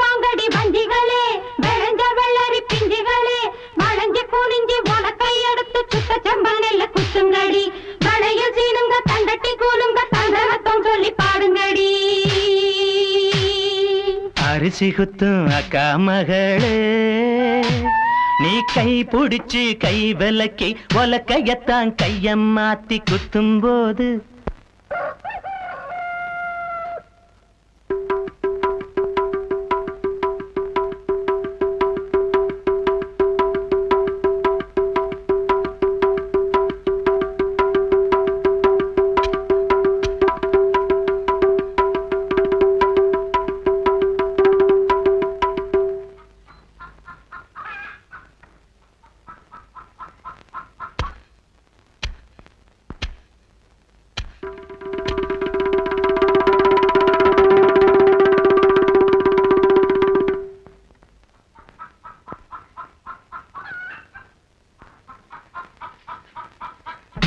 வாங்கடி வஞ்சிகளே விளைஞ்ச வெள்ளரி பிஞ்சுகளே வளைஞ்சு குனிஞ்சு உனக்கை எடுத்து சுத்த செம்பல் நெல்ல குத்துங்கடி. வளையில் சீனுங்க தங்கட்டி கூலுங்க தந்தரத்தம் சொல்லி பாடுங்கடி. அரிசி குத்தும் அக்கா மகளே நீ கை பிடிச்சு கை விலக்கி உலக்கையத்தான் கையம் மாத்தி குத்தும் போது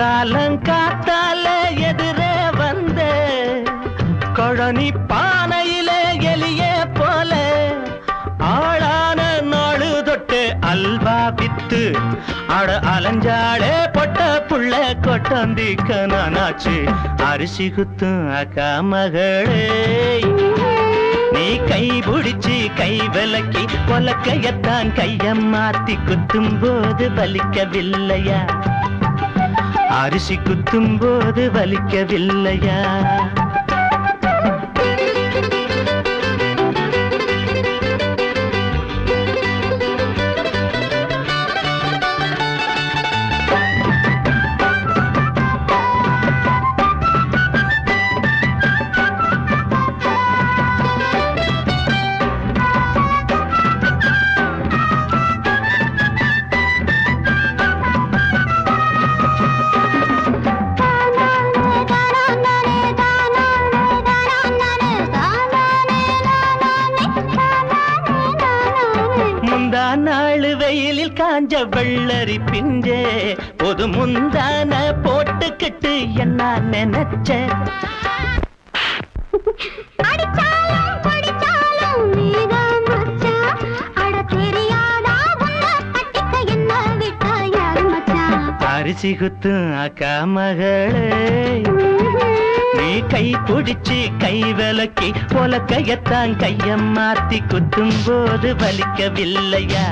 காலங்காத்தால எதிரே வந்த கொழனி பானையில எலிய போல ஆளான நாடு தொட்டு அல்வா வித்து அட அலஞ்சாளே பொட்ட புள்ள கொட்டந்திக்க நானாச்சு அரிசி குத்தும் அக்கா மகளே. நீ கை பிடிச்சு கை விலக்கி கொலக்கையத்தான் கையம் மாத்தி குத்தும் போது பலிக்கவில்லையா அரிசி குத்தும் போது வலிக்கவில்லையா? வெயிலில் காஞ்ச வெள்ளரி பிஞ்சே பொது முந்தான போட்டுக்கிட்டு என்ன நினைச்ச? அரிசி குத்தும் அக்கா மகளே நீ கை பிடிச்சு கை விலக்கி பொலக்கையத்தான் கைய மாத்தி குத்தும் போது வலிக்கவில்லையா?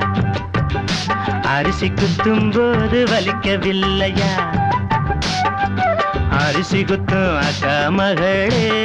அரிசி குத்தும் போது வலிக்கவில்லையா? அரிசி குத்தும் அக்கா மகளே.